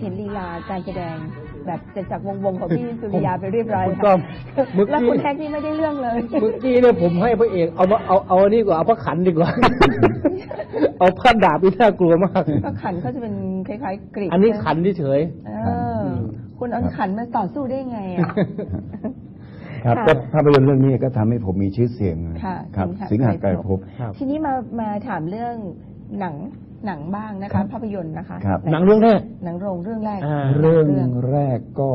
เห็นลีลาการแสดง แบบเสร็จจากวงวงๆของพี่สุริยาไปเรียบร้อยคุณค่ะต้อมเมื่อแล้วกี้คุณแท็กนี่ไม่ได้เรื่องเลยเมื่อกี้เนี่ยผมให้พระเอกเอามาเอาเอาอันนี้ดีกว่าเอาพระขันดีกว่า เอาพระดาบนี่น่ากลัวมากก็ขันเขาจะเป็นคล้ายๆกรีกอันนี้ะขันเฉยเออคุณเอาขันมาต่อสู้ได้ไงอะครับค่ะก็ภาพยนตร์เรื่องนี้ก็ทำให้ผมมีชื่อเสียงค่ะครับ สิสิงงหาหาไกรไกรภภพพครับทีนี้มามาถามเรื่องหนัง หนังบ้างนะครัคะ บ ภาพยนตร์นะคะครับๆหนังเรื่องแรก หนังโรงเรื่องแรกอ่า เรื่องแรกก็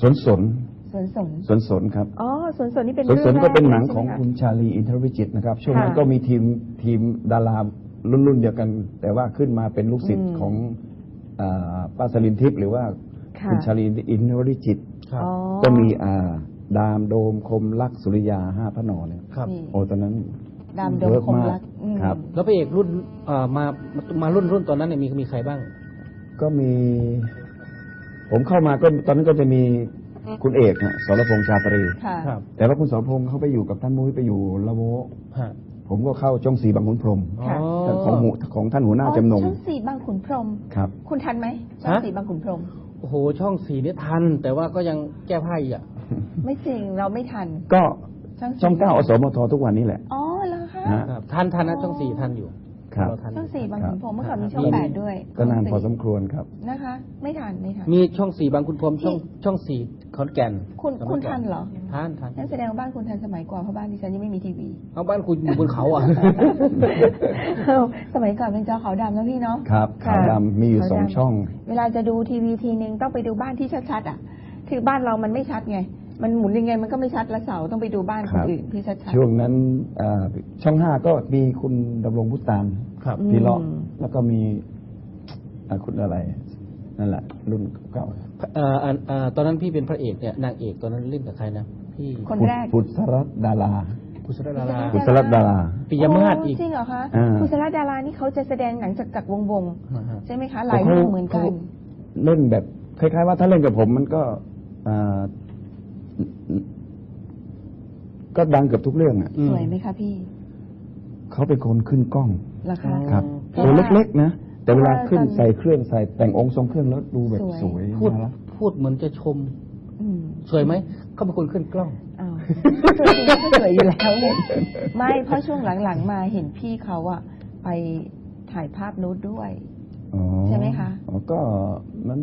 สนสนสวนสนสนสนครับอ๋อสวนสนนี่เป็นสนสนรื่องก็เป็นแรหนังใช่ของไมะคุณชาลีอินทรวิจิตรนะครับ ช่วงนั้นค่ะก็มีทีมทีมดารารุ่นรุ่นเดียวกัน แต่ว่าขึ้นมาเป็นลูกศิษอืย์มของอ่าป้าสลินทิพย์หรือว่าค่ะคุณชาลีอินทรวิจิตรครับอ๋อก็มีอ่าดามโดมคมลักษณ์สุริยาห้าพระนอเนี่ยครับ นี่ โอ้ตอนนั้น ดามโดมเวิร์กคมมากรักอืมครับ แล้วพระเอกรุ่นเอ่อมามารุ่นรุ่นตอนนั้นเนี่ยมีมีใครบ้าง ก็มี ผมเข้ามาก็ตอนนั้นก็จะมีคุณเอกนะสรพงษ์ชาตรีค่ะครับแต่ว่าคุณสรพงษ์เขาไปอยู่กับท่านมุ้ยไปอยู่ละโวฮะผมก็เข้าจ้องสีบางขุนพรหมอ๋อค่ะของหูของท่านหัวหน้าจำนงอ๋อช่องสี่บางขุนพรหมครับ คุณทันไหมช่องฮะสี่บางขุนพรหมโอ้โหช่องสี่เนี่ยทัน แต่ว่าก็ยังแก้ผ้าอีกอะ ไม่จริงเราไม่ทัน ก็ช่องสี่ช่องเก้าอสมททุกวันนี้แหละอ๋อเหรอคะ ฮะ ครับทันทันนะช่องสี่ทันอยู่ครับเราทัน ช่องสี่บางขุนพรหมเมื่อก่อนมีครับช่องแปดด้วยก็นานพอสช่งมควรครับ นะคะ ไม่ทันไม่ทัน มีช่องสี่บางคุณพรหมช่องช่องสี่ขอนแก่นคุณสมัยคุณก่อทันเหรอทันทันนั่นแสดงว่าบ้านคุณทันสมัยกว่าเพราะบ้านดิฉันยังไม่มีทีวีเอาบ้านคุณอยู่บนเขาอะสมัยก่อนเป็นจอขาวดำนะพี่เนาะ ครับค่ะ ขาวดำมีอยู่ขาวสองดำช่อง เวลาจะดูทีวีทีนึงต้องไปดูบ้านที่ชัดๆอะ คือบ้านเรามันไม่ชัดไง มันหมุนยังไงมันก็ไม่ชัดละเสาต้องไปดูบ้านคครันบ อื่นที่ชัดๆ ช่วงนั้นอ่าช่องห้าก็มีคุณดำรงพุตานครับ อืม พี่เลาะแล้วก็มีอ่าคุณอะไร นั่นแหละ รุ่นเก่าเอ่ออันเอ่อตอนนั้นพี่เป็นพระเอกเนี่ยนางเอกตอนนั้นเล่นกับใครนะพี่คนแรก พุทธรัตน์ดารากุศลดารากุศลดารา ปิยมาศอีกจริงเหรอคะอ่า คุณสราดารานี่เขาจะแสดงหนังจากจากวงวงอ่าฮะๆใช่ไหมคะ หลายเรื่องเหมือนกัน เล่นแบบคล้ายๆว่าถ้าเล่นกับผมมันก็อ่า ก็ดังเกือบทุกเรื่องอะอืมสวยไหมคะพี่ เขาเป็นคนขึ้นกล้องเหรอคะครับเพราะตัวว่าเล็กๆนะแต่เวลาขึ้นเพราะว่าใส่เครื่องใส่แต่งองค์ทรงเครื่องแล้วดูแบบสวยสวยพูดน่ารักพูดเหมือนจะชมอืมสวยไหมเขาเป็นคนขึ้นกล้องอ้าวตัวจริงก็สวยอยู่แล้วเลยไม่เพราะช่วงหลังๆมาเห็นพี่เขาอะไปถ่ายภาพนูดด้วยอ๋อใช่ไหมคะอ๋อก็มัน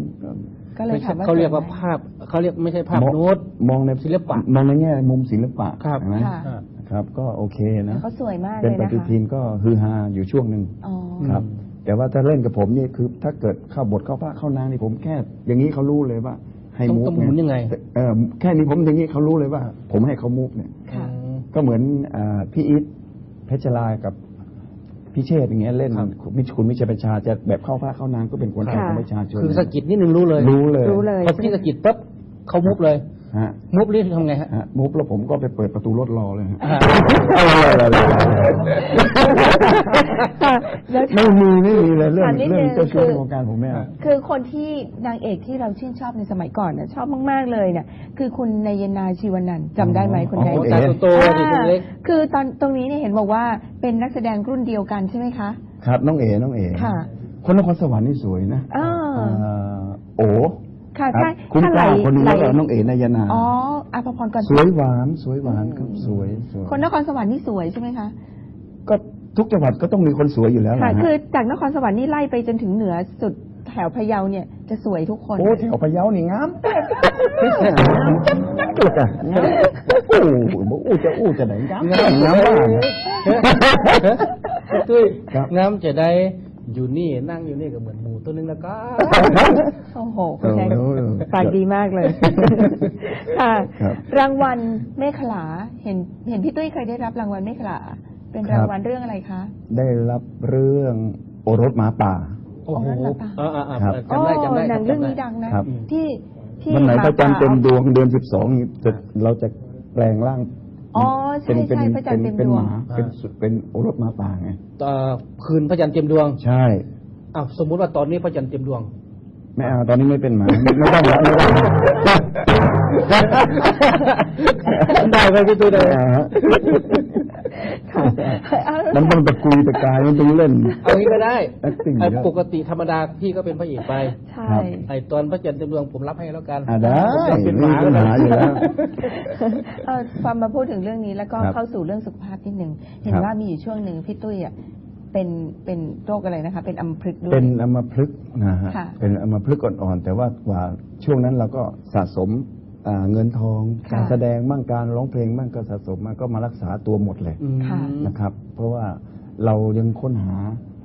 ก็ก็เลยไม่ใช่ถามว่าเขาเรียกว่าสไหมภาพเขาเรียกไม่ใช่ภาพมองโน้ตมองในศิลปะมองในแง่มุมศิลปะครับเห็นไหมค่ะอ่าครับ ก็โอเคนะเขาสวยมากเป็นเลยปนะฏิคะทินก็ฮือฮาอยู่ช่วงหนึ่งอ๋อครับ แต่ว่าถ้าเล่นกับผมนี่คือ ถ้าเกิดเข้าบทเข้าภาคเข้านางนี่ผมแค่ อย่างนี้เขารู้เลยว่า ให้ต้องมูฟต้องหมุนยังไงเออแค่นี้ผมอย่างนี้เขารู้เลยว่า ผมให้เขามูฟเนี่ยค่ะอืมก็เหมือนอ่าพี่อีทเพชรลากับ พี่เชษฐ์อย่างเงี้ยเล่นครับมิชคุณมิชัยประชาจะแบบเข้าภาคเข้านางก็เป็นคนไทยค่ะของประชาชนคือสะกิดนิดนึงรู้เลยรู้เลยรู้เลยพอพี่สะกิดปั๊บเขามุบเลย ฮะมุบนี่ทำไงฮะฮะมูฟแล้วผมก็ไปเปิดประตูรถรอเลยฮะอ่าค่ะแล้วไม่มีไม่มีเลยเรื่องถามนิดเรื่องนึงเจ้าชู้คือในวงการผมเนี่ยคือคนที่นางเอกที่เราชื่นชอบในสมัยก่อนน่ะชอบมาก ๆ เลยเนี่ยคือคุณนายนาชีวนันท์จำได้ไหมคุณอ๋อนายโอ้เอ๋ตาโตๆดิตัวเล็กคือตอนตรงนี้เนี่ยเห็นบอกว่าเป็นนักแสดงรุ่นเดียวกันใช่ไหมคะ ครับ น้องเอ๋น้องเอ๋ค่ะ คนนครสวรรค์นี่สวยนะอ่าอ่าโอ้ ค่ะครับใช่คุณถ้ากไหลล้าคนหนึงไหล แล้วก็น้องเอ๋นายนา อ๋ออาภพรก่อนสวยหวานสวยหวานครับสวยสวยคนนครสวรรค์นี่สวยใช่ไหมคะ ก็ทุกจังหวัดก็ต้องมีคนสวยอยู่แล้วค่ะนะฮะคือจากนครสวรรค์นี่ไล่ไปจนถึงเหนือสุดแถวพะเยาเนี่ยจะสวยทุกคน โอ้แถวพะเยานี่งามแป๊ะงามจัดจัดเลยอะงามโอ้โหบอกอู้จะอู้จะไหนงามงามงามบ้างอะตุ้ยครับงามจะได้อยู่นี่นั่งอยู่นี่ก็เหมือนหมูตัวนึงแล้วก็ โอ้โหคุณแจ็คโอ้โห ปากดีมากเลยค่ะครับรางวัลเมฆขลาเห็นเห็นพี่ตุ้ยเคยได้รับรางวัลเมฆขลาเป็นครับรางวัลเรื่องอะไรคะ ได้รับเรื่องโอรสหมาป่าโอ้โหนั่นเหรอปะอ่าอ่าอ่าครับจำได้จำได้หนังจำเรื่องได้นี้ดังนะครับที่ที่วันไหนหมาพระจันทร์เต็มป่าดวงเดือนสิบสองจะเราจะแปลงร่างอ๋อใช่เป็นใช่พระจันทร์เต็มเป็นดวหงมาเป็นสุดเป็นโอรสหมาป่าไงเอ่อคืนพระจันทร์เต็มดวงใช่อ้าวสมมุติว่าตอนนี้พระจันทร์เต็มดวง ไม่เอาตอนนี้ไม่เป็นหมาไม่ไม่ต้องแล้วไม่ต้องได้ไหมพี่ตุ้ยได้ไหมอ่าฮะค่ะเอามันต้องตะกุยตะกายมันต้องเล่นเอางี้ก็ได้ acting ไอ้เยอะปกติธรรมดาพี่ก็เป็นพระเอกไปใช่ครับไอ้ตอนพระจันทร์เต็มดวงผมรับให้แล้วกันอ่าได้ผมเป็นหไม่มามีปัญหาอยู่แล้วเออพอมาพูดถึงเรื่องนี้แล้วก็ครับเข้าสู่เรื่องสุขภาพนิดหนึ่งเห็นครับว่ามีอยู่ช่วงหนึ่งพี่ตุ้ยอะ เป็นเป็นโรคอะไรนะคะ เป็นอัมพฤกษ์ด้วย เป็นอัมพฤกษ์นะฮะค่ะเป็นอัมพฤกษ์อ่อนๆแต่ว่ากว่าช่วงนั้นเราก็สะสมอ่าเงินทองค่ะ การแสดงบ้างการร้องเพลงบ้างก็สะสมมาก็มารักษาตัวหมดเลยอืมค่ะ นะครับ เพราะว่าเรายังค้นหา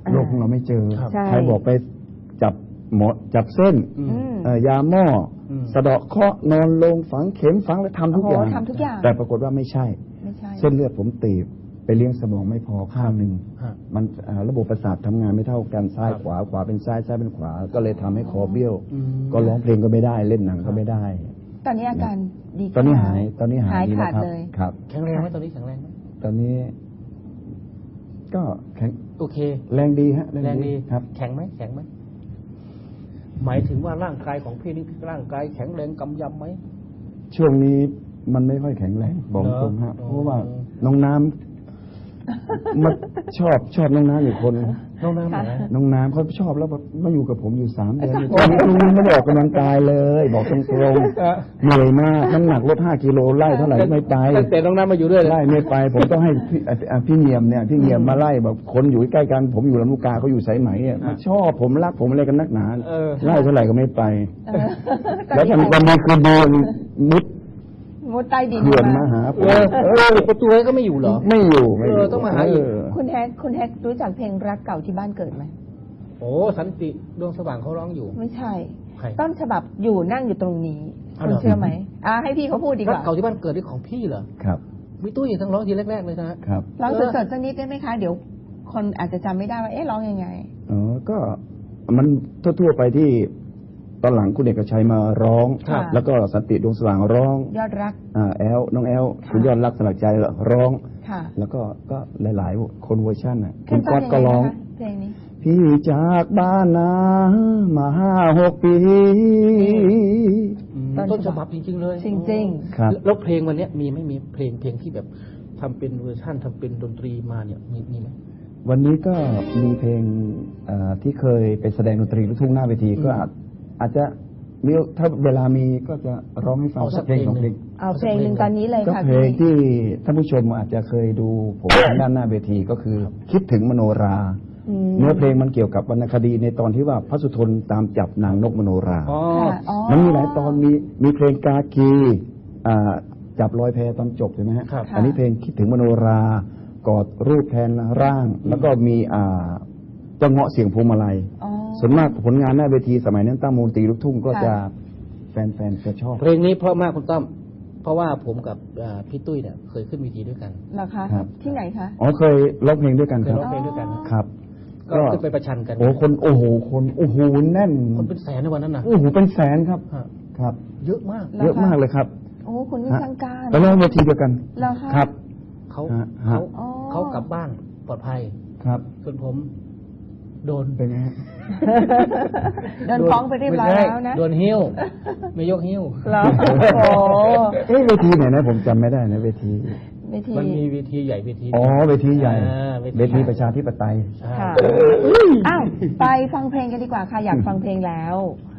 อ่าโรคของเราไม่เจอครับใช่ใครบอกไปจับหมอจับเส้นอืม อืม เอ่อยาหม้ออม สะเดาะเคราะห์นอนลงฝังเข็มฝังแล้วทำทุกโอ้โหอย่างทำทุกอย่าง แต่ปรากฏว่าไม่ใช่ ไม่ใช่ เส้นเลือดผมตีบ ไปเลี้ยงสมองไม่พอข้างหนึ่งฮะมันอ่าระบบประสาททำงานไม่เท่ากันซ้ายครับขวาขวาเป็นซ้ายซ้ายเป็นขวา ก็เลยทำให้คอเบี้ยวอืมก็ร้องเพลงก็ไม่ได้เล่นหนังก็ไม่ได้ ตอนนี้อาการดีตอนนี้ขึ้หายแล้วตอนนี้หายดีขาแล้ดวครับเลยครับแข็งแรงไหมตอนนี้แข็งแรงไหมตอนนี้ ก็แข็งโอเค แรงดีฮะแรงดีครับ แข็งไหมแข็งไหมหมายถึงว่าร่างกายของพี่นี่ร่างกายแข็งแรงกำยำไหมช่วงนี้มันไม่ค่อยแข็งแรงบอกเหรอตรงฮะอ๋อเพราะว่าน้องน้ำ มาชอบชอบน้องน้ำอยู่คนน้องน้ำไหนน้องน้ำเขาชอบแล้วมาอยู่กับผมอยู่สามเดือนอยู่ตอนนี้ลุงไม่ได้ออกกำลังกายเลย บอกตรงเออๆเหนื่อยมากน้ำหนักลดห้ากิโลไล่เท่าไหร่ก็ไม่ไปตั้งแต่น้องน้ำมาอยู่ด้วยเลยไล่ไม่ไป ผมต้องให้พี่อะอะพี่เงียมเนี่ยพี่เงียมมาไล่แบบคนอยู่ใกล้กัน ผมอยู่ลำลูกกาเขาอยู่สายไหมเนี่ยมาชอบผมรักผมอะไรกันนักหนาเออไล่เท่าไหร่ก็ไม่ไปเออแล้ววันวันนี้คือเดินมุด มุดใต้ดินเขื่อนมาหาผเอมอเออประตูก็ไม่อยู่เหรอ ไม่อยู่ไม่อยู่เออต้องมาหาอีกเคุณแฮกคุณแฮกรู้จักเพลงรักเก่าที่บ้านเกิดไหมโอ้สันติดวงสว่างเขาร้องอยู่ ไม่ใช่ใครต้นฉบับอยู่นั่งอยู่ตรงนี้อ้าวคุณเหรอเชื่อไหมอ่าให้พี่เขาพูดดีกรักว่าเก่าที่บ้านเกิดนี่ของพี่เหรอครับมีตู้อยู่ทั้งร้องทีแรกๆเลยนะฮะครับร้องเออสดๆสักนิดได้ไหมคะเดี๋ยวคนอาจจะจำไม่ได้ว่าเอ๊ะร้องยังไงอ๋อก็มันทั่วๆไปที่ ตอนหลังคุณเอกชัยมาร้อง ครับ แล้วก็สันติดวงสว่างร้องยอดรัก อ่าแอลน้องแอลค่ะคุณยอดรักสลักใจร้อง ค่ะแล้วก็ก็หลาย ๆ คนเวอร์ชันน่ะคุขึ้ณนต้ก๊อนตยังก็ไงร้องนะคะเพลงนี้ พี่จากบ้านนามาห้าหกปี อืมต้นต้นฉฉบับับบจริงๆเลยจริงครับ แล้วเพลงวันเนี้ยมีไหม่มีเพลงเพลงที่แบบทำเป็นเวอร์ชั่นทำเป็นดนตรีมาเนี่ยมีมีไหม วันนี้ก็มีเพลงอ่าที่เคยไปแสดงดนตรีลูกทุ่งหน้าเวทีก็อาจ อาจจะมีถ้าเวลามีก็จะร้องให้ฟังเอาสัสักกเพลงเพลงสองเพลงๆเอาเพลงหนึ่งตอนนี้เลยก็ค่ะเพลงพี่ที่ท่านผู้ชมอาจจะเคยดูผมทางด้านหน้าเวทีก็คือ คิดถึงมโนรา อืมเนื้อเพลงมันเกี่ยวกับวรรณคดีในตอนที่ว่าพระสุทนตามจับนางนกมโนรา อ๋อ ค่ะอ๋อ มันมีหลายตอนมีมีเพลงกากีอ่าจับรอยแพตอนจบใช่ไหมฮะครับค่ะอันนี้เพลงคิดถึงมโนรากอดรูปแทนร่าง แล้วก็มีอ่าเจ้าเงาะเสียงพวงมาลัยอ๋อ ส่วนมากผลงานหน้าเวทีสมัยนั้นตั้งมูลตรีลูกทุ่งก็ค่ะจะแฟนๆจะชอบ เพลงนี้เพราะมากคุณต้อม เพราะว่าผมกับอ่าพี่ตุ้ยเนี่ยเคยขึ้นเวทีด้วยกันเหรอคะ ครับ ที่ไหนคะ อ๋อเคยร้องเพลงด้วยกันเคคยรับร้องเพลงด้วยกันครับก็ขึ้นไปประชันกันโอ้คนโอ้โหคนโอ้โหแน่นคนเป็นแสนในวันนั้นนะโอ้โหเป็นแสนครับฮะครับ เยอะมากหรอคะ เยอะมากเลยครับโอ้คุณนี่ฮะช่างกล้าแล้วร้องเวทีเดียวกันเหรอคะ ครับ เขาฮะ เขาอ๋อ เขากลับบ้านปลอดภัย ครับ ส่วนผม โดนเป็นไงฮะเดินฟ้องไปเรียบร้อยแล้วนะ โดนหิ้ว ไม่ยกหิ้วเหรอโอ้โหเอ้เวทีไหนนะ ผมจำไม่ได้นะเวทีเวทีมันมีเวทีใหญ่เวทีอ๋อเวทีใหญ่อ่าเวทีประชาธิปไตย ใช่ค่ะ อ้าว ไปฟังเพลงกันดีกว่าค่ะ อยากฟังเพลงแล้ว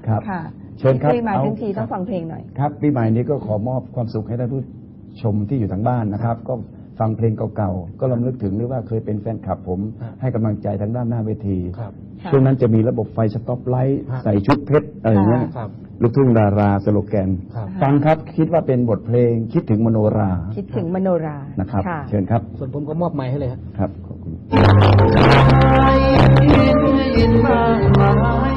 ครับค่ะเชิญครับพี่มาเอา ทั้งทีต้องฟังเพลงหน่อย ครับปีใหม่นี้ก็ขอมอบความสุขให้ท่านผู้ชมที่อยู่ทางบ้านนะครับ ก็ ฟังเพลงเก่าๆ ก็ลำลึกถึงหรือว่าเคยเป็นแฟนคลับผม ให้กำลังใจทางด้านหน้าเวทีครับค่ะช่วงนั้นจะมีระบบไฟสต็อปไลท์ฮะ ใส่ชุดเพชรอะไรอย่างเงี้ยครับ ลูกทุ่งดาราสโลแกน ครับ ฟังครับคิดว่าเป็นบทเพลงคิดถึงมโนราคิดถึงมโนรานะครับ ค่ะ เชิญครับส่วนผมก็มอบไม้ให้เลยครับครับขอบคุณ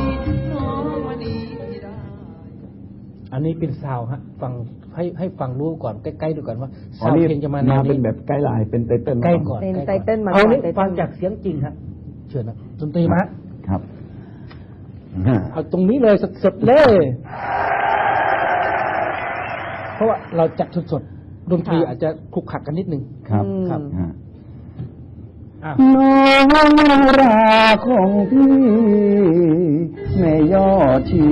อันนี้เป็นซาวด์ฮะฟังให้ให้ฟังรู้ก่อนใกล้ๆดูก่อนว่าอ๋อซาวด์นี่เพลงจะมาแนมาวเป็นนี้แบบไกด์ไลน์เป็นไตเติ้ลใกล้ก่อนเป็นใกล้ไตเติ้ลมาเอานี่ก่อนไตเติ้ลฟังจากเสียงจริงฮะเชิญนะดนตรีมาฮะครับเอาตรงนี้เลยสดๆเลย เพราะว่าเราจัดสดๆดนตรีอาจจะคลุกคลักกันนิดนึงครับอืมครับฮะอะน้องราของพี่แม่ยอดชี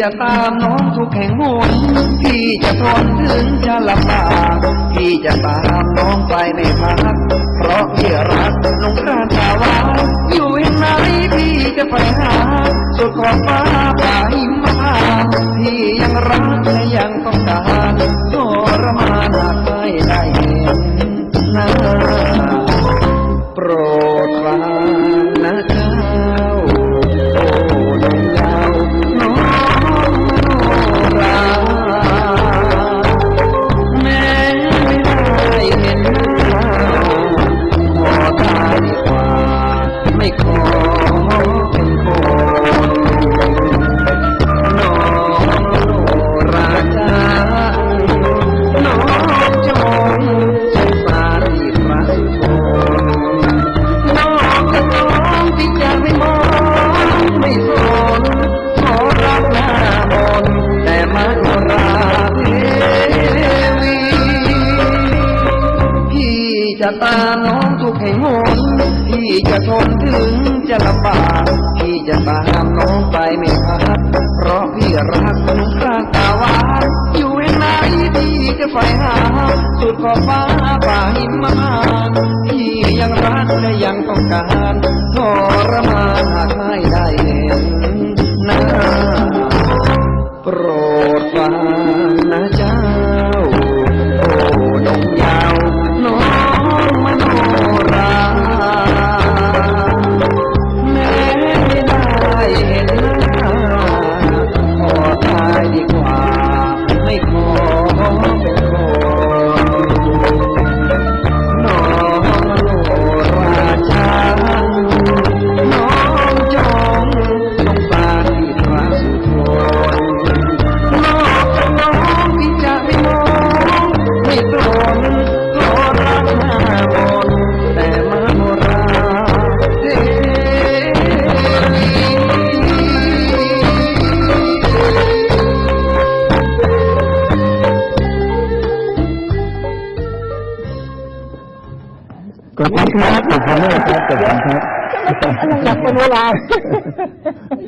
จะตามน้องทุกแห่งหนพี่จะทนถึงจะลำบากพี่จะตามน้องไปไม่พัก เพราะพี่รักน้องกระตาวาอยู่แห่งไหนพี่จะไปหา สุดขอบฟ้า จะตามน้องทุกแห่งหนพี่จะทนถึงจะลำบากพี่จะตามน้องไปไม่พักเพราะพี่รักน้องครางตาหวานอยู่แห่งไหนพี่จะไปหา สุดขอบฟ้าป่าหิมพานต์พี่ยังรักและยังต้องการทรมานหากไม่ได้เห็นหน้าโปรด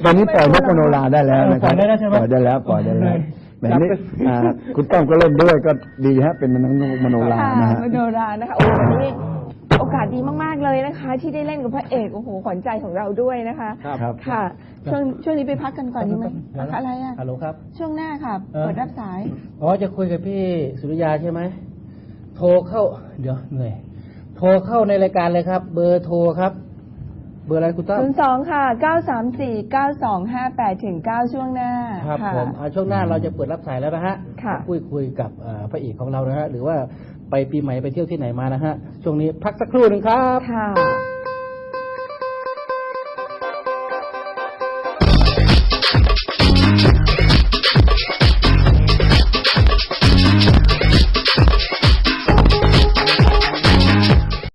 ตอนนี้ปล่อยนกมโนราได้แล้วนะครับปล่อยได้แล้วใช่ไหมปล่อยได้แล้วปล่อยได้แล้วแบบนี้จับไปอ่าคุณต้อมก็เล่นด้วยก็ดีฮะเป็นนกมโนราค่ะนะฮะ มโนรานะคะโอ้วันนี้โอกาสดีมากๆเลยนะคะ ที่ได้เล่นกับพระเอกโอ้โหขวัญใจของเราด้วยนะคะครับครับ ค่ะช่วงช่วงนี้ไปพักกันก่อนดีไหมพักอะไรอะฮัลโหลครับ ช่วงหน้าค่ะเออ เปิดรับสาย อ๋อจะคุยกับพี่สุริยาใช่ไหม โทรเข้า เดี๋ยวเหนื่อย โทรเข้าในรายการเลยครับ เบอร์โทรครับ เบอร์อะไรคุณตั้ม02ค่ะ934 9258ถึง9ช่วงหน้าครับค่ะผมอ่าช่วงหน้าเราจะเปิดรับสายแล้วนะฮะค่ะพูดคุยกับอ่าพระเอกของเรานะฮะหรือว่าไปปีใหม่ไปเที่ยวที่ไหนมานะฮะช่วงนี้พักสักครู่หนึ่งครับ ค่ะ